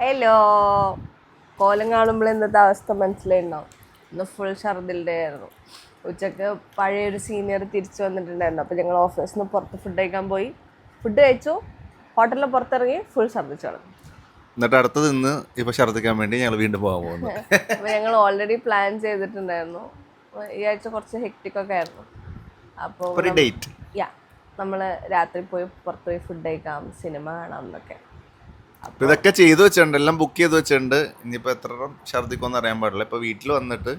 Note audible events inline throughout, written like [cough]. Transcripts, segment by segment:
Hello കോലം കാണുമ്പോൾ ഇന്നത്തെ അവസ്ഥ മനസ്സിലായിട്ടുണ്ടാവും ഇന്ന് ഫുൾ ഷർദിന്റെ ആയിരുന്നു. ഉച്ചയ്ക്ക് പഴയൊരു സീനിയർ തിരിച്ചു വന്നിട്ടുണ്ടായിരുന്നു. അപ്പോൾ ഞങ്ങൾ ഓഫീസിൽ നിന്ന് പുറത്ത് ഫുഡ് കഴിക്കാൻ പോയി. ഫുഡ് കഴിച്ചു. ഹോട്ടലിൽ പുറത്തിറങ്ങി ഫുൾ ഛർദിച്ചു കളഞ്ഞു എന്നിട്ട് അടുത്ത് നിന്ന് ഇപ്പൊ ഛർദ്ദിക്കാൻ വേണ്ടി ഞങ്ങൾ വീണ്ടും പോകാൻ പോകുന്നു. [laughs] അപ്പോൾ ഞങ്ങൾ ഓൾറെഡി പ്ലാൻ ചെയ്തിട്ടുണ്ടായിരുന്നു. ഈ ആഴ്ച കുറച്ച് ഹെക്റ്റിക്കൊക്കെ ഒക്കെ ആയിരുന്നു. അപ്പോൾ ഒരു ഡേറ്റ് യാ നമ്മൾ രാത്രി പോയി പുറത്ത് പോയി ഫുഡ് കഴിക്കാം സിനിമ കാണാം എന്നൊക്കെ. അപ്പൊ ഇതൊക്കെ ചെയ്തു വെച്ചിട്ടുണ്ട് എല്ലാം ബുക്ക് ചെയ്ത് വെച്ചിട്ടുണ്ട്. ഇനിയിപ്പോ എത്ര ഛർദിക്കോന്ന് അറിയാൻ പാടില്ല. ഇപ്പൊ വീട്ടിൽ വന്നിട്ട്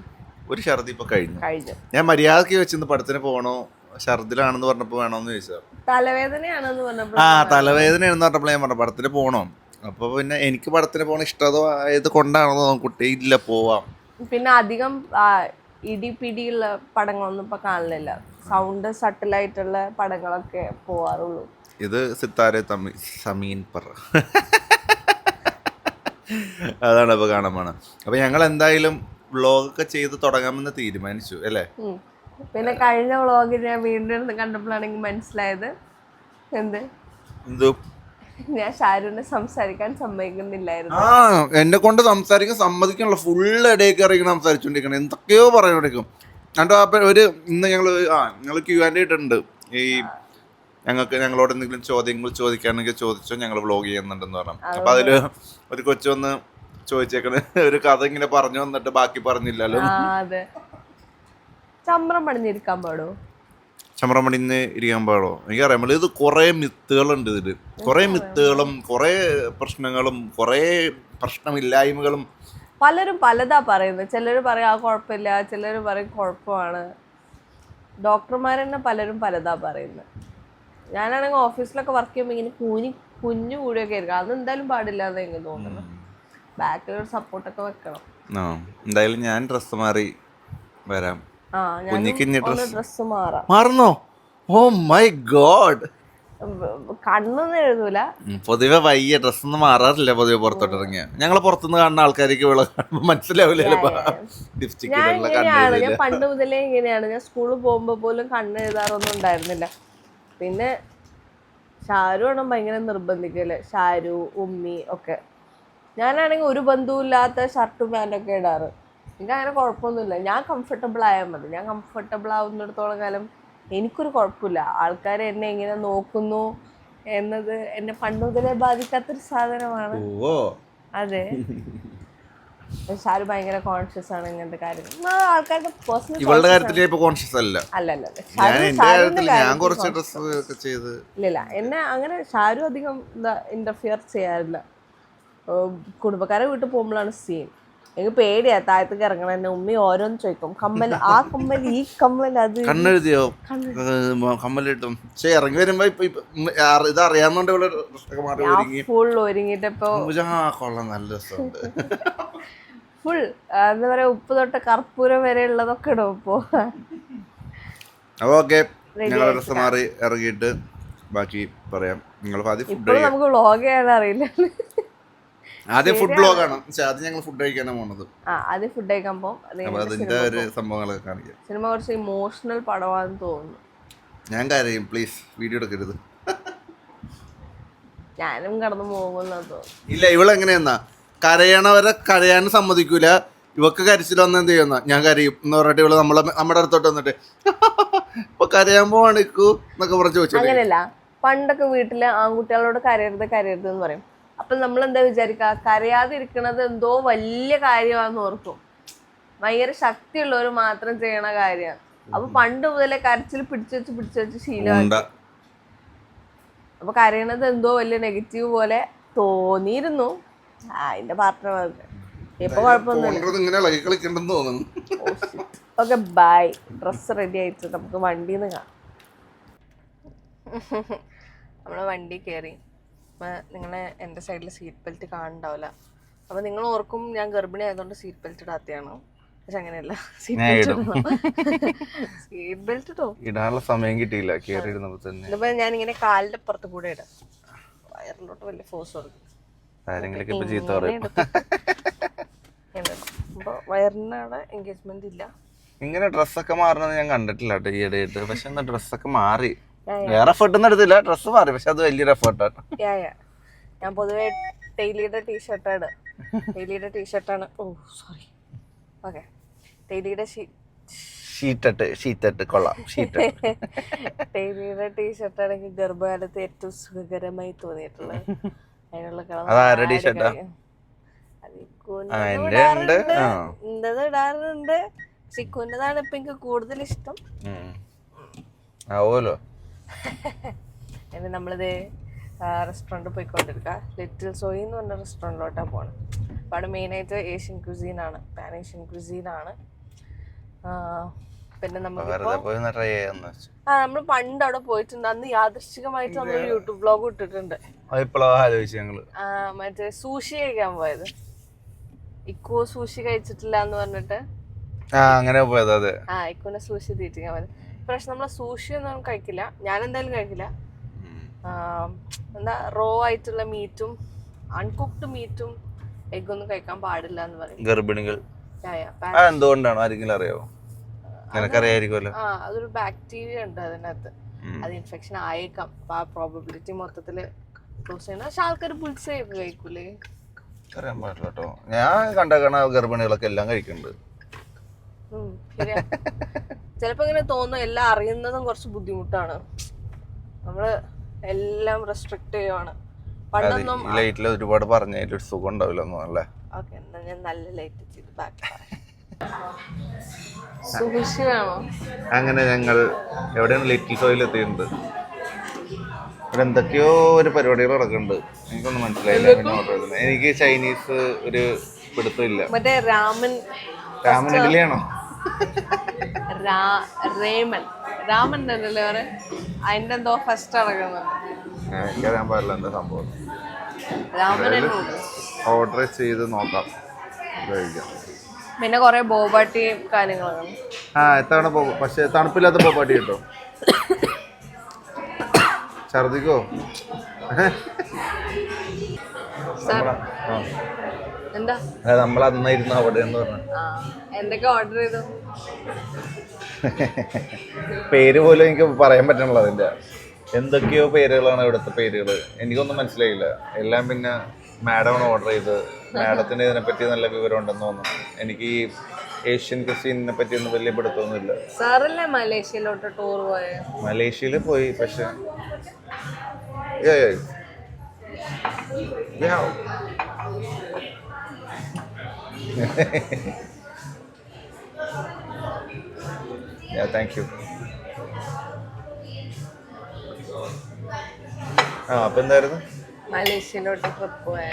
ഒരു ഛർദി ഇപ്പൊ കഴിഞ്ഞു. കഴിഞ്ഞു. ഞാൻ മര്യാദയ്ക്ക് വെച്ചിന്ന് പടത്തിന് പോകണോ ഛർദിലാണെന്ന് പറഞ്ഞപ്പോ വേണോന്ന് ചോദിച്ചത്. തലവേദനയാണെന്ന് പറഞ്ഞപ്പോൾ ആ തലവേദനയാണെന്ന് പറഞ്ഞപ്പോൾ ഞാൻ പറഞ്ഞു പടത്തിന് പോകണോ അപ്പൊ പിന്നെ എനിക്ക് പടത്തിന് പോകണ ഇഷ്ടതോ ആയത് കൊണ്ടാണോ കുട്ടി ഇല്ല പോവാം. പിന്നെ അധികം ആ, ഇടി പിടിയുള്ള പടങ്ങളൊന്നും ഇപ്പൊ കാണലില്ല. സൗണ്ട് സട്ടിലായിട്ടുള്ള പടങ്ങളൊക്കെ പോവാറുള്ളൂ. ഇത് സിത്താരെ തമി സമീൻ പറ. അതാണ് ഇപ്പൊ കാണാൻ പോണത് ഞങ്ങൾ എന്തായാലും വ്ളോഗൊക്കെ ചെയ്ത് തുടങ്ങാമെന്ന് തീരുമാനിച്ചു അല്ലേ? പിന്നെ കഴിഞ്ഞ വ്ളോഗിൽ ഞാൻ വീണ്ടും കണ്ടപ്പോഴാണെങ്കിൽ മനസ്സിലായത്. എന്ത്? എന്തോ? ഞാൻ ഷാരൂനെ സംസാരിക്കാൻ സമ്മതിക്കുന്നില്ലായിരുന്നു. ആ എന്നെ കൊണ്ട് സംസാരിക്കാൻ സമ്മതിക്കണല്ലോ ഫുൾ ഇടയ്ക്ക് ഇറങ്ങി സംസാരിച്ചോണ്ടിരിക്കണം. എന്തൊക്കെയോ പറഞ്ഞോണ്ടിരിക്കും എന്നിട്ട് ഒരു ഇന്ന് ഞങ്ങൾ ആ ഞങ്ങൾ ക്യൂ ആൻഡ് ഇട്ടിട്ടുണ്ട്. ഈ ഞങ്ങൾക്ക് ഞങ്ങളോട് എന്തെങ്കിലും ചോദ്യങ്ങൾ ചോദിക്കാണെങ്കിൽ ചോദിച്ചോ ഞങ്ങൾ വ്ലോഗ് ചെയ്യുന്നുണ്ടെന്ന് പറഞ്ഞു. അപ്പൊ അതിൽ ഒരു കൊച്ചൊന്ന് ചോദിച്ചേക്കണ്. ഒരു കഥ ഇങ്ങനെ പറഞ്ഞു വന്നിട്ട് ബാക്കി പറഞ്ഞില്ലല്ലോ. ചമ്രം പണിഞ്ഞിരിക്കാൻ പാടോ? ചമ്രമണിന്ന് ഇരിക്കാൻ പാടോ? എനിക്കറിയാൻ നമ്മൾ ഇത് കുറേ മിത്തുകളുണ്ട് ഇതിൽ. കുറെ മിത്തുകളും കുറെ പ്രശ്നങ്ങളും കുറെ പ്രശ്നമില്ലായ്മകളും. പലരും പലതാ പറയുന്നത്. ചിലർ പറയും ആ കുഴപ്പമില്ല. ചിലർ പറയും കുഴപ്പമാണ്. ഡോക്ടർമാർ തന്നെ പലരും പലതാ പറയുന്നത്. ഞാനാണെങ്കിൽ ഓഫീസിലൊക്കെ വർക്ക് ചെയ്യുമ്പോൾ ഇങ്ങനെ കുഞ്ഞു കുഞ്ഞു കൂടിയൊക്കെ ആയിരിക്കും. അതെന്തായാലും പാടില്ല എന്ന് എനിക്ക് തോന്നുന്നു. ബാക്കിൽ ഒരു സപ്പോർട്ടൊക്കെ വെക്കണം. ആ എന്തായാലും ഞാൻ ഡ്രസ്സ് മാറി വരാം. ആ കുഞ്ഞിക്ക് ഇനി ഞാൻ ഡ്രസ്സ് മാറാം. മാറുന്നോ? Oh my God. കണ്ണൊന്നും എഴുതൂല. പൊതുവെ വയ്യ ഡ്രസ്സൊന്നും മാറാറില്ല പൊതുവെ പുറത്തോട്ട് ഇറങ്ങിയ. ഞങ്ങളെ പുറത്തുനിന്ന് കാണുന്ന ആൾക്കാർക്ക് ഇവിടെ കാണുമ്പോൾ മനസ്സിലാവില്ല ചിലപ്പോ ഞാൻ ഇങ്ങനെയാണ്. പണ്ട് മുതലേ ഇങ്ങനെയാണ്. ഞാൻ സ്കൂളിൽ പോകുമ്പോൾ പോലും കണ്ണ് എഴുതാറൊന്നും ഉണ്ടായിരുന്നില്ല. പിന്നെ ഷാരു ആണ് ഭയങ്കര നിർബന്ധിക്കൽ. ഷാരു ഉമ്മി ഒക്കെ. ഞാനാണെങ്കിൽ ഒരു ബന്ധുവില്ലാത്ത ഷർട്ടും പാന്റൊക്കെ ഇടാറ്. എനിക്ക് അങ്ങനെ കുഴപ്പമൊന്നുമില്ല. ഞാൻ കംഫർട്ടബിൾ ആയാൽ മതി. ഞാൻ കംഫർട്ടബിൾ ആവുന്നിടത്തോളം കാലം എനിക്കൊരു കുഴപ്പമില്ല. ആൾക്കാർ എന്നെ എങ്ങനെ നോക്കുന്നു എന്നത് എന്നെ പണ്ട് മുതലേ ബാധിക്കാത്തൊരു സാധനമാണ്. അതെ. [laughs] ഷാരു ഭയങ്കര കോൺഷ്യസ് ആണ് ഇങ്ങനത്തെ ആ, ആൾക്കാരുടെ പേഴ്സണൽ ഇവളുടെ കാര്യത്തിൽ ഇപ്പോ കോൺഷ്യസ് അല്ല. അല്ല അല്ല. അല്ല. ഞാൻ എന്റെ കാര്യത്തിൽ ഞാൻ കുറച്ച് ഡ്രസ്സ് ഒക്കെ ചെയ്ത് ഇല്ല ഇല്ല. എന്നെ അങ്ങനെ ഷാരു അധികം ഇന്റർഫിയർ ചെയ്യാറില്ല. കുടുംബക്കാരെ വീട്ടിൽ പോകുമ്പോഴാണ് സീൻ എനിക്ക് പേടിയാ താഴത്തേക്ക് ഇറങ്ങണ. എന്നെ ഉമ്മി ഓരോന്ന് ചോദിക്കും. കമ്മൽ ആ കമ്മൽ ഈ കമ്മൽ അത് കണ്ണെഴുതിയോ? കമ്മലിട്ടും. പക്ഷേ ഇറങ്ങി വരുമ്പോ ഇത് അറിയാവുന്നോണ്ട് ഇവിടെ ഫുൾ ഒരുങ്ങിട്ടപ്പോ ആ കൊള്ളാം നല്ല രസമുണ്ട്. ഫുൾ എന്താ പറയാ ഉപ്പ് തൊട്ട് കർപ്പൂരം വരെ ഉള്ളതൊക്കെ ഇടും ഇപ്പോ. അപ്പൊ ഓക്കെ ഞങ്ങൾ ഡ്രസ്സ് മാറി ഇറങ്ങിയിട്ട് ബാക്കി പറയാം. നിങ്ങൾ നമുക്ക് വ്ളോഗ് ചെയ്യാൻ അറിയില്ല ആദ്യം ഫുഡ് ബ്ലോഗ് ആണ്. പക്ഷെ ആദ്യം ഞങ്ങൾ ഫുഡ് കഴിക്കാനാണ് പോണത്. ആ ആദ്യം ഫുഡ് കഴിക്കാൻ പോകും അത് അതിന്റെ ഒരു സംഭവങ്ങളൊക്കെ കാണിക്കാം. സിനിമ കുറച്ച് ഇമോഷണൽ പടമാണെന്ന് തോന്നുന്നു. ഞാൻ കരയും. പ്ലീസ് വീഡിയോ എടുക്കരുത്. ഞാനും കടന്നു പോകുമെന്നാ തോന്നുന്നു. ഇല്ല ഇവളെങ്ങനെയെന്നാ? കരയണവരെ കരയാൻ സമ്മതിക്കൂല. ഇവക്ക് കരച്ചിൽ വന്ന എന്ത് ചെയ്യുന്ന ഞാൻ കരയും എന്ന് പറഞ്ഞിട്ട് ഇവൾ നമ്മളെ നമ്മുടെ അടുത്തോട്ട് വന്നിട്ട് [laughs] ഇപ്പൊ കരയാൻ പോവാണിക്കൂ എന്നൊക്കെ പറഞ്ഞു ചോദിച്ചു അങ്ങനെയല്ല. പണ്ടൊക്കെ വീട്ടിൽ ആൺകുട്ടികളോട് കരയരുത് കരയരുത് എന്ന് പറയും. അപ്പൊ നമ്മൾ എന്താ വിചാരിക്കുക കരയാതിരിക്കണത് എന്തോ വലിയ കാര്യമാണെന്ന് ഓർക്കും. ഭയങ്കര ശക്തിയുള്ളവർ മാത്രം ചെയ്യണ കാര്യമാണ്. അപ്പൊ പണ്ട് മുതലേ കരച്ചിൽ പിടിച്ചു വെച്ച് പിടിച്ചു വെച്ച് ശീലം അപ്പൊ കരയണത് എന്തോ വലിയ നെഗറ്റീവ് പോലെ തോന്നിയിരുന്നു. അതിന്റെ പാർട്ട്ണർ ഇപ്പൊ കുഴപ്പമൊന്നുമില്ല. ഓക്കെ ബൈ ഡ്രസ് റെഡി ആയിട്ട് നമുക്ക് വണ്ടിന്ന് കാണാം. [laughs] നമ്മൾ വണ്ടി കയറി അപ്പം നിങ്ങളെ എന്റെ സൈഡിൽ സീറ്റ് ബെൽറ്റ് കാണുന്നുണ്ടാവില്ല അപ്പോൾ നിങ്ങൾ ഓർക്കും ഞാൻ ഗർഭിണി ആയതുകൊണ്ട് സീറ്റ് ബെൽറ്റ് ഇടാത്തതാണ് പക്ഷെ അങ്ങനെയല്ല. സീറ്റ് ബെൽറ്റ് സീറ്റ് ബെൽറ്റ് ഇട്ടോ ഇടാനുള്ള സമയം കിട്ടിയില്ല. കയറിയിരുന്നപ്പോ തന്നെ. ഇതിപ്പോൾ ഞാൻ ഇങ്ങനെ കാലിന്റെ പുറത്ത് കൂടെ ഇടാം. വയറിലോട്ട് വലിയ ഫോഴ്സ് കൊടുക്കും ആരെങ്കിലും ഇപ്പൊ ചീത്ത പറയും. അപ്പോൾ വയറിന് അവിടെ ഇല്ല. ഇങ്ങനെ ഡ്രസ്സൊക്കെ മാറുന്നത് ഞാൻ കണ്ടിട്ടില്ല കേട്ടോ ഈ ഇടയായിട്ട്. പക്ഷെ എന്താ ഡ്രസ്സൊക്കെ മാറി. വേറെ എഫേർട്ടൊന്നും എടുത്തില്ല. ഡ്രസ്സ് മാറി. പക്ഷെ അത് വലിയൊരു എഫേർട്ടാണ് ഞാൻ പൊതുവേ ടെയ്ലിയുടെ ടീഷർട്ടാണ് ടെയ്ലിയുടെ ടീഷർട്ടാണ് ഓ സോറി ഓക്കെ ടെയ്ലിയുടെ ഷീറ്റട്ട് ഷീറ്റട്ട് കൊള്ളാം. ഷീറ്റട്ട്. ടെയ്ലിയുടെ ടീഷർട്ടാണ് എനിക്ക് ഗർഭകാലത്ത് ഏറ്റവും സുഖകരമായി തോന്നിയിട്ടുള്ളത്. അതിനുള്ള കളർ അതാരുടെ t-shirt ആ? ആ, ഉണ്ട്. ആ. ഇടാറുണ്ട്. ഇപ്പൊ എനിക്ക് കൂടുതൽ ഇഷ്ടം. ആവോലോ [laughs] ഇനി നമ്മളിത് റെസ്റ്റോറന്റ് പോയിക്കൊണ്ടിരിക്കുക ലിറ്റിൽ സോയി എന്ന് പറഞ്ഞ റെസ്റ്റോറന്റിലോട്ടാണ് പോകണം അപ്പോൾ അവിടെ മെയിനായിട്ട് ഏഷ്യൻ ക്യുസീനാണ് പാൻ ഏഷ്യൻ ക്യുസീനാണ് പിന്നെ നമുക്ക് ആ നമ്മൾ പണ്ട് അവിടെ പോയിട്ടുണ്ട്. അന്ന് യാദൃശ്ചികമായിട്ട് നമ്മൾ യൂട്യൂബ് ബ്ലോഗ് ഇട്ടിട്ടുണ്ട്. മറ്റേ സൂഷി കഴിക്കാൻ പോയത്. ഇക്കോ സൂഷി കഴിച്ചിട്ടില്ല എന്ന് പറഞ്ഞിട്ട് അങ്ങനെ പോയത് അതെ. ആ ഇക്കോനെ സൂഷി തീറ്റിക്കാൻ പോയത്. പക്ഷെ നമ്മൾ സൂഷി ഒന്നും കഴിക്കില്ല. ഞാൻ എന്തായാലും കഴിക്കില്ല എന്താ റോ ആയിട്ടുള്ള മീറ്റും അൺകുക്ഡ് മീറ്റും എഗ് എഗ്ഗൊന്നും കഴിക്കാൻ പാടില്ല എന്ന് പറയും. ഗർഭിണികൾ. എന്തുകൊണ്ടാണ്? ആരെങ്കിലും അറിയാവോ? നിനക്കറിയായിരിക്കുമല്ലോ ആ അതൊരു ബാക്ടീരിയ ഉണ്ട് അതിനകത്ത്. അത് ഇൻഫെക്ഷൻ ആയേക്കാം. അപ്പൊ ആ പ്രോബബിലിറ്റി മൊത്തത്തിൽ ക്ലോസ് ചെയ്യണം. പക്ഷെ ആൾക്കാർ പുൽസയൊക്കെ കഴിക്കൂലേ? അറിയാൻ പാടില്ല കേട്ടോ. ഞാൻ കണ്ടേക്കണ ഗർഭിണികളൊക്കെ എല്ലാം കഴിക്കുന്നുണ്ട് [laughs] ചിലപ്പോ ഇങ്ങനെ തോന്നും എല്ലാം അറിയുന്നതും കുറച്ച് ബുദ്ധിമുട്ടാണ്. നമ്മൾ എല്ലാം റെസ്ട്രിക്ട് ചെയ്യുവാണ്. പണ്ടൊന്നും ലൈറ്റിൽ ഒരുപാട് പറഞ്ഞതിൽ ഒരു സുഖം ഉണ്ടാവില്ല ഒന്നും അല്ലേ? ഓക്കെ എന്നാ ഞാൻ നല്ല ലൈറ്റ് ചെയ്ത് ബാക്ക് അങ്ങനെ ഞങ്ങൾ എവിടെയാണ് ലിറ്റിൽ സോയിൽ എത്തിയിട്ടുണ്ട് ഇവിടെ എന്തൊക്കെയോ ഒരു പരിപാടികൾ നടക്കുന്നുണ്ട്. എനിക്കൊന്നും മനസ്സിലായില്ല പിന്നെ ഓർഡർ ചെയ്തത് എനിക്ക് ചൈനീസ് ഒരു പിടുത്തമില്ല മറ്റേ രാമൻ രാമൻ ഇഡ്ഡലിയാണോ? [laughs] രാ- രേമൻ. രാമൻ അല്ലല്ലേ പറ അതിന്റെ എന്തോ ഫസ്റ്റ് അടങ്ങുന്നുണ്ട് ആ, എനിക്കറിയാൻ പാടില്ല എന്താ സംഭവം. രാമൻ ഓർഡർ ചെയ്ത് നോക്കാം. പിന്നെ കുറെ ബോബാട്ടിയും കാര്യങ്ങളൊക്കെ. ആ എത്താണ് പക്ഷെ തണുപ്പില്ലാത്ത ബോബാട്ടി കിട്ടും. ഛർദിക്കോ? എന്താ? നമ്മൾ അന്നായിരുന്നു അവിടെ എന്ന് പറഞ്ഞു. എന്തൊക്കെ ഓർഡർ ചെയ്തു? [laughs] പേര് പോലും എനിക്ക് പറയാൻ പറ്റണല്ലോ അതിന്റെ എന്തൊക്കെയോ പേരുകളാണ് ഇവിടുത്തെ പേരുകൾ. എനിക്കൊന്നും മനസ്സിലായില്ല. എല്ലാം പിന്നെ മാഡമാണ് ഓർഡർ ചെയ്ത്. മാഡത്തിന് ഇതിനെപ്പറ്റി നല്ല വിവരം ഉണ്ടെന്ന് തോന്നുന്നു. എനിക്ക് ഈ ഏഷ്യൻ ക്രിസ്റ്റീനെ പറ്റി ഒന്നും വലിയ പിടുത്തൊന്നുമില്ല സാറല്ലേ മലേഷ്യയിലോട്ട് ടൂർ പോയ? മലേഷ്യയിൽ പോയി പക്ഷെ Yeah, [laughs] yeah. Thank you. ആ അപ്പൊ എന്തായിരുന്നു? മലേഷ്യയിലോട്ട് ട്രിപ്പ് പോയ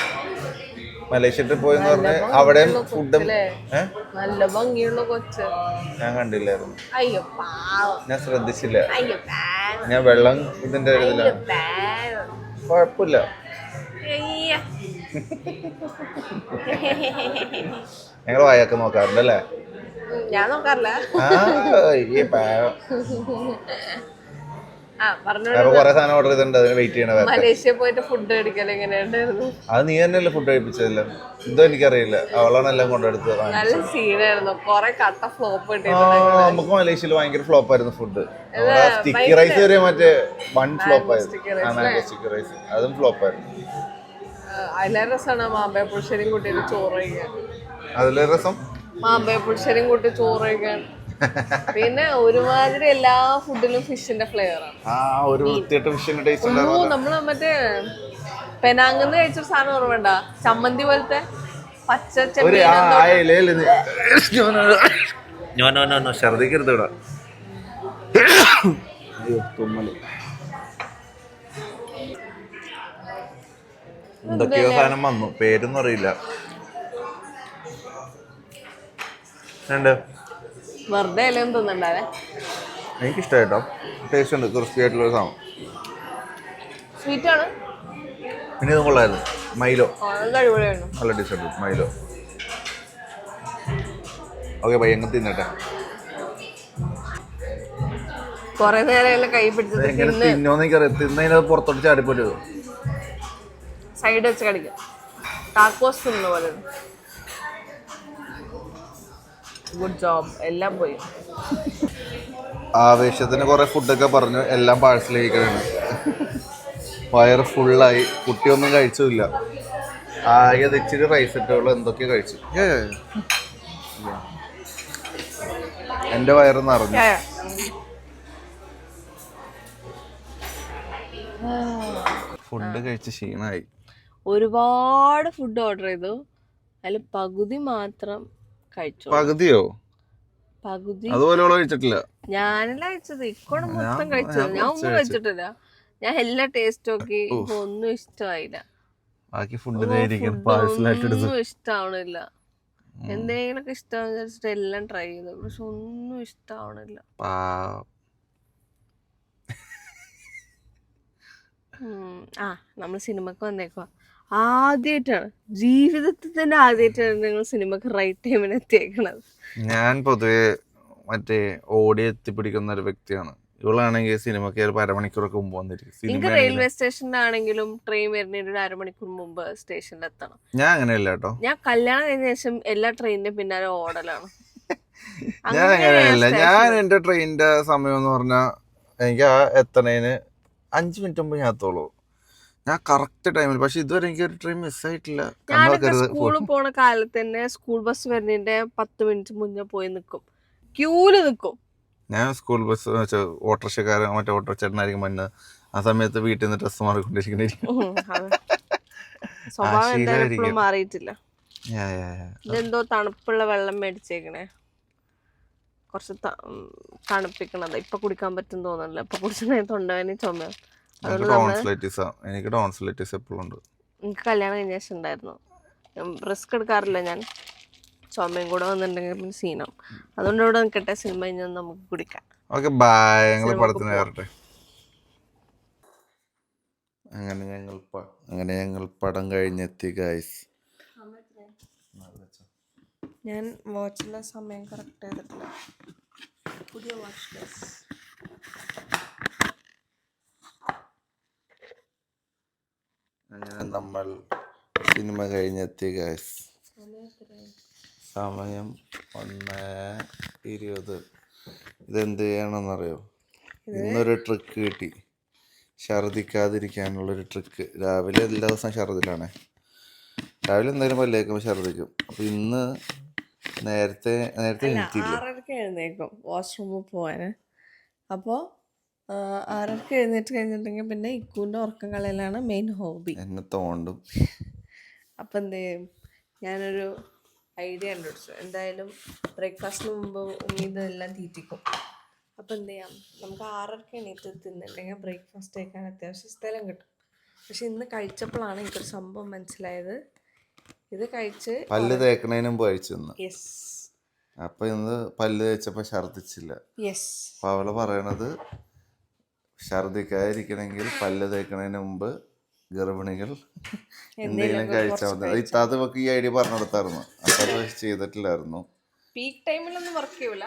മലേഷ്യ ട്രിപ്പ് പോയെന്ന് പറഞ്ഞ് അവിടെ ഫുഡും നല്ല ഭംഗിയുള്ള കൊച്ച്. ഞാൻ കണ്ടില്ലായിരുന്നു. അയ്യോ ഞാൻ ശ്രദ്ധിച്ചില്ല. ഞാൻ വെള്ളം ഇതിന്റെ പാവം. കുഴപ്പമില്ല. ഞങ്ങൾ വായൊക്കെ നോക്കാറുണ്ട് അല്ലേ ഉം, ഞാൻ നോക്കാറില്ല. ഓർഡർ ചെയ്തിട്ടുണ്ട് അതിന് വെയിറ്റ് ചെയ്യണ മലേഷ്യ പോയിട്ട് ഫുഡ് കഴിക്കൽ എങ്ങനെയുണ്ടായിരുന്നു? അത് നീ തന്നെയല്ലേ ഫുഡ് കഴിപ്പിച്ചതല്ല? എന്തോ എനിക്കറിയില്ല. അവളാണ് എല്ലാം കൊണ്ടെടുത്ത് നല്ല സീനായിരുന്നു കൊറേ കട്ട ഫ്ലോപ്പ് നമുക്ക് മലേഷ്യയിൽ ഭയങ്കര ഫ്ലോപ്പ് ആയിരുന്നു ഫുഡ് സ്റ്റിക്കി റൈസ് വരെ മറ്റേ വൺ ഫ്ലോപ്പ് ആയിരുന്നു. സ്റ്റിക്കി റൈസ് അതും ഫ്ലോപ്പ് ആയിരുന്നു. രസമാണ് മാമ്പഴ ചോറ് കഴിക്കാൻ? അതിലെ രസം? മാമ്പഴ പുളിശ്ശേരിയും കൂട്ടി ചോറ് കഴിക്കാൻ പിന്നെ ഒരുമാതിരി എല്ലാ ഫുഡിലും ഫിഷിന്റെ ഫ്ലേവറാണ് ആ ഒരു വൃത്തിയായിട്ട് ഫിഷിന്റെ ടേസ്റ്റ് നമ്മൾ മറ്റേ പെനാങ്ങന്ന് കഴിച്ചൊരു സാധനം ഓർമ്മണ്ട ചമ്മന്തി പോലത്തെ പച്ച ചെമ്മീൻ ഛർദിക്കരുത് ഇവിടെ. അയ്യോ തുമ്മൽ. എന്തൊക്കെയോ സാധനം വന്നു. പേരൊന്നും അറിയില്ല. ഉണ്ട് വെറുതെ ടേസ്റ്റ് ഉണ്ട് ക്രിസ്പി ആയിട്ടുള്ള ഒരു സാധനം. സ്വീറ്റ് ആണ്. പിന്നെ ഇതും കൊള്ളായിരുന്നു. മൈലോ ആ, നല്ല അടിപൊളിയായിരുന്നു. നല്ല ടേസ്റ്റ് മൈലോ ഓക്കെ പയ്യ എങ്ങനെ തിന്നട്ടെ? കൊറേ നേരം എല്ലാം കൈ പിടിച്ചിട്ട് എങ്ങനെ തിന്നോന്ന് എനിക്കറിയാം. തിന്നതിന് പുറത്തോട്ട് സൈഡ് വെച്ച് കടിക്കും. ടാക്കോസ് തിന്ന പോലെ ഗുഡ് ജോബ് എല്ലാം പോയി. ആവേശത്തിന് കുറെ ഫുഡൊക്കെ പറഞ്ഞു. എല്ലാം പാഴ്സൽ കഴിക്കണാണ് വയറ് ഫുള്ളായി കുട്ടിയൊന്നും കഴിച്ചില്ല. ആകെ ഇച്ചിരി റൈസ് ഇട്ടുകൾ എന്തൊക്കെ കഴിച്ചു. എന്റെ വയറ് നിറഞ്ഞു. ഫുഡ് കഴിച്ച് ക്ഷീണായി. ഒരുപാട് ഫുഡ് ഓർഡർ ചെയ്തു. അതിൽ പകുതി മാത്രം കഴിച്ചു? പകുതിയോ? പകുതി? അതുപോലെ കഴിച്ചിട്ടില്ല. ഞാനല്ല കഴിച്ചത്. ഇക്കോടെ മൊത്തം കഴിച്ചത്. ഞാൻ ഒന്നും കഴിച്ചിട്ടില്ല. ഞാൻ എല്ലാ ടേസ്റ്റ് നോക്കി. ഒന്നും ഇഷ്ടമായില്ല. ബാക്കി ഒന്നും ഇഷ്ടാവണില്ല. എന്തെങ്കിലുമൊക്കെ ഇഷ്ടമാണെന്ന് വിചാരിച്ചിട്ട് എല്ലാം ട്രൈ ചെയ്തു. പക്ഷെ ഒന്നും ഇഷ്ടാവണില്ല. ആ നമ്മൾ സിനിമക്ക് വന്നേക്കുവാ. ആദ്യമായിട്ടാണ് ജീവിതത്തിൽ തന്നെ ആദ്യമായിട്ടാണ് നിങ്ങൾ സിനിമക്ക് റൈറ്റ് ടൈമിന് എത്തിയേക്കണത്. ഞാൻ പൊതുവെ മറ്റേ ഓടി എത്തിപ്പിടിക്കുന്ന ഒരു വ്യക്തിയാണ്. ഇവളാണെങ്കിൽ സിനിമക്ക് ചിലപ്പോൾ അരമണിക്കൂറൊക്കെ മുമ്പ് വന്നിരിക്കും. എനിക്ക് റെയിൽവേ സ്റ്റേഷനിലാണെങ്കിലും ട്രെയിൻ വരുന്നതിന് ഒരു അരമണിക്കൂർ മുമ്പ് സ്റ്റേഷനിൽ എത്തണം. ഞാൻ അങ്ങനെയല്ല കേട്ടോ. ഞാൻ കല്യാണം കഴിഞ്ഞ ശേഷം എല്ലാ ട്രെയിനിന്റെ പിന്നാലെ ഓടലാണ്. [laughs] ഞാൻ അങ്ങനെയല്ല. ഞാൻ എന്റെ ട്രെയിനിന്റെ സമയം എന്ന് പറഞ്ഞാൽ എനിക്ക് ആ എത്തണേന് അഞ്ച് മിനിറ്റ് മുമ്പ് ഞാൻ എത്തുള്ളൂ ഞാൻ കറക്റ്റ് ടൈമിൽ പക്ഷെ ഇതുവരെ എനിക്ക് ഒരു ട്രെയിൻ മിസ്സായിട്ടില്ല ആയിട്ടില്ല സ്കൂളിൽ പോണ കാലത്ത് തന്നെ സ്കൂൾ ബസ് വരുന്നതിന്റെ പത്ത് മിനിറ്റ് മുന്നേ പോയി നിൽക്കും ക്യൂൽ നിൽക്കും ഞാൻ സ്കൂൾ ബസ് ഓട്ടോറിക്ഷക്കാരൻ മറ്റേ ഓട്ടോറിച്ചേട്ടനായിരിക്കും മണ്ണ് ആ സമയത്ത് വീട്ടിൽ നിന്ന് ഡ്രസ്സ് എന്തായാലും ഇപ്പോഴും മാറിയിട്ടില്ല. ഇതെന്തോ തണുപ്പുള്ള വെള്ളം മേടിച്ചേക്കണേ. കുറച്ച് തണുപ്പിക്കണത്. ഇപ്പൊ കുടിക്കാൻ പറ്റും തോന്നുന്നില്ല ഇപ്പൊ കുടിച്ചു തൊണ്ടവേനെ ചുമ ടോൺസിലൈറ്റിസ് എനിക്ക് ടോൺസിലൈറ്റിസ് എപ്പോഴും ഉണ്ട്. എനിക്ക് കല്യാണം കഴിഞ്ഞ ശേഷം ഉണ്ടായിരുന്നു. റിസ്ക് എടുക്കാറില്ല ഞാൻ. ചുമയും കൂടെ വന്നിട്ടുണ്ടെങ്കിൽ പിന്നെ സീനാവും അതുകൊണ്ട് ഇവിടെ നിൽക്കട്ടെ സിനിമ കഴിഞ്ഞാൽ നമുക്ക് കുടിക്കാം. ഓക്കെ ബായ് ഞങ്ങൾ പടത്തിന്. കയറട്ടെ. അങ്ങനെ ഞങ്ങൾ അങ്ങനെ ഞങ്ങൾ പടം കഴിഞ്ഞെത്തി ഗൈസ് ഞാൻ വാച്ചിലെ സമയം കറക്റ്റ് ചെയ്തിട്ടില്ല. പുതിയ വാച്ച് അങ്ങനെ നമ്മൾ സിനിമ കഴിഞ്ഞെത്തി ഗൈസ് സമയം ഒന്ന് ഇരുപത്. ഇതെന്ത് ചെയ്യണമെന്നറിയോ? ഇന്നൊരു ട്രിക്ക് കിട്ടി. ഛർദിക്കാതിരിക്കാനുള്ളൊരു ട്രിക്ക് രാവിലെ എല്ലാ ദിവസവും ഛർദിലാണ്. രാവിലെ എന്തായാലും പല്ലേക്കുമ്പോൾ ഛർദിക്കും. അപ്പം ഇന്ന് നേരത്തെ നേരത്തെ എണീറ്റില്ല. വാഷ്റൂമിൽ പോവാന്. അപ്പോൾ ആറരക്ക് എഴുന്നേറ്റ് കഴിഞ്ഞിട്ടുണ്ടെങ്കിൽ പിന്നെ ഇക്കുവിന്റെ ഉറക്കം കളയലാണ് മെയിൻ ഹോബി എന്നെ തോണ്ടും. അപ്പം എന്ത് ചെയ്യും? ഞാനൊരു ഐഡിയ കണ്ടുപിടിച്ചു. എന്തായാലും ബ്രേക്ക്ഫാസ്റ്റിന് മുമ്പ് ഉമ്മി ഇതെല്ലാം തീറ്റിക്കും. അപ്പം എന്ത് ചെയ്യാം? നമുക്ക് ആറരക്ക് എണീറ്റ് തിന്നിട്ടുണ്ടെങ്കിൽ ബ്രേക്ക്ഫാസ്റ്റ് കഴിക്കാൻ അത്യാവശ്യം സ്ഥലം കിട്ടും. പക്ഷെ ഇന്ന് കഴിച്ചപ്പോഴാണ് എനിക്കൊരു സംഭവം മനസ്സിലായത്. ഇത് കഴിച്ച് പല്ല് തേക്കണതിന് മുമ്പ് കഴിച്ചു യെസ് അപ്പോൾ ഇന്ന് പല്ല് തേച്ചപ്പോ ഛർദിച്ചില്ല യെസ് അപ്പോൾ അവൾ പറയണത് ഛർദിക്കാതിരിക്കണമെങ്കിൽ പല്ല് തേക്കണതിന് മുമ്പ് ഗർഭിണികൾ എന്തെങ്കിലും കഴിച്ചാൽ മതി. അത് ഇത്താത്ത നമുക്ക് ഈ ഐഡിയ പറഞ്ഞു കൊടുത്തായിരുന്നു. അപ്പോൾ അത് ചെയ്തിട്ടില്ലായിരുന്നു. പീക്ക് ടൈമിലൊന്നും വർക്ക് ചെയ്യൂല.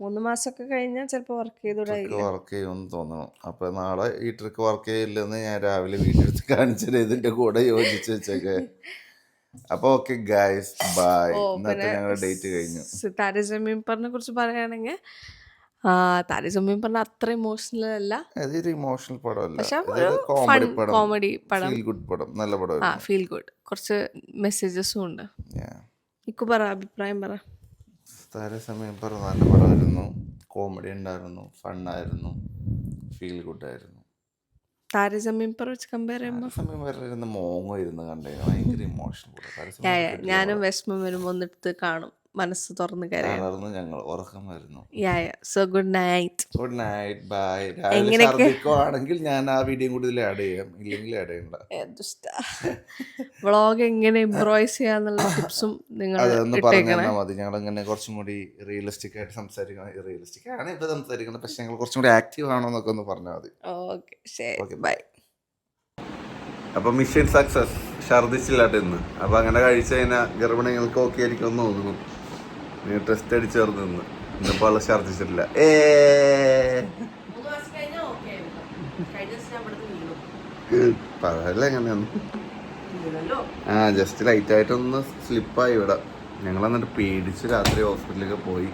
മൂന്ന് മാസമൊക്കെ കഴിഞ്ഞാൽ ചിലപ്പോൾ വർക്ക് ചെയ്തൂടായില്ല വർക്ക് ചെയ്യുമെന്ന് തോന്നണം. അപ്പൊ നാളെ ഈ ട്രിക്ക് വർക്ക് ചെയ്യില്ലെന്ന് ഞാൻ രാവിലെ വീട്ടിലെടുത്ത് കാണിച്ചത് ഇതിന്റെ കൂടെ യോജിച്ച് വെച്ചൊക്കെ. അപ്പൊ ഓക്കെ ഗായ്സ് ബൈ. ഇന്നത്തെ ഞങ്ങളുടെ ഡേറ്റ് കഴിഞ്ഞു. താരജമീൻ പറഞ്ഞെ കുറിച്ച് പറയുകയാണെങ്കിൽ താരജമീൻ പറഞ്ഞ അത്ര ഇമോഷണൽ അല്ല. അതൊരു ഇമോഷണൽ പടമല്ല. പക്ഷെ ഒരു കോമഡി പടം. കോമഡി പടം. ഫീൽ ഗുഡ് പടം. നല്ല ആ പടമായിരുന്നു ഫീൽ ഗുഡ് കുറച്ച് മെസ്സേജസും ഉണ്ട്. ഇക്കു പറ അഭിപ്രായം പറ. താരസമയം പറ. നല്ല പടമായിരുന്നു. കോമഡി ഉണ്ടായിരുന്നു. ഫണ്ണായിരുന്നു ഫീൽ ഗുഡ് ആയിരുന്നു. താരജമീൻ പറ വെച്ച് കമ്പയർ ചെയ്യുമ്പോൾ താര സമയം വരെ ഇരുന്ന് മോങ്ങോ ഇരുന്ന് കണ്ടേ. ഭയങ്കര ഇമോഷണൽ ഞാനും വിഷമം വരുമ്പോൾ ഒന്നെടുത്ത് കാണും. മനസ്സ് തുറന്ന് കരയാണ്. തളർന്ന് ഞങ്ങൾ ഉറക്കം വരുന്നു. Yeah so good night good night bye രാവിലെ എങ്ങനെയൊക്കെ? ഛർദ്ദിക്കുവാണെങ്കിൽ ഞാൻ ആ വീഡിയോ കൂടി ഇതിൽ ആഡ് ചെയ്യാം. ഇല്ലെങ്കിൽ ആഡ് ചെയ്യണ്ട. വ്ളോഗ് എങ്ങനെ ഇംപ്രോവൈസ് ചെയ്യാന്നുള്ള ടിപ്സും നിങ്ങൾ അതൊന്ന് പറഞ്ഞു ഇട്ടേക്കണേ. തന്നാൽ മതി. ഞങ്ങൾ ഇങ്ങനെ കുറച്ചും കൂടി റിയലിസ്റ്റിക് ആയിട്ട് സംസാരിക്കണം. റിയലിസ്റ്റിക് ആണ് ഇപ്പൊ സംസാരിക്കുന്നത്. പക്ഷെ ഞങ്ങൾ കുറച്ചും കൂടി ആക്റ്റീവ് ആണോ എന്നൊക്കെ ഒന്ന് പറഞ്ഞാൽ മതി. ഓക്കെ ശരി. ബൈ അപ്പൊ മിഷൻ സക്സസ് ഛർദിച്ചില്ലാട്ട് ഇന്ന്. അപ്പൊ അങ്ങനെ കഴിച്ചു കഴിഞ്ഞാൽ ഗർഭിണികൾക്ക് ഓക്കെ ആയിരിക്കും എന്ന് തോന്നുന്നു. നീ ടെസ്റ്റ് അടിച്ച് ചേർന്ന് നിന്ന്. ഇന്നിപ്പോ ആൾ ഛർദിച്ചിട്ടില്ല ഏ. പറയല്ല എങ്ങനെയാണ്? ആ ജസ്റ്റ് ലൈറ്റ് ആയിട്ടൊന്ന് സ്ലിപ്പായി ഇവിടെ. ഞങ്ങൾ എന്നിട്ട് പേടിച്ച് രാത്രി ഹോസ്പിറ്റലിലൊക്കെ പോയി.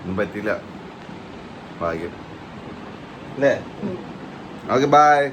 ഒന്നും പറ്റിയില്ല. ഭാഗ്യം. അല്ലേ? Okay bye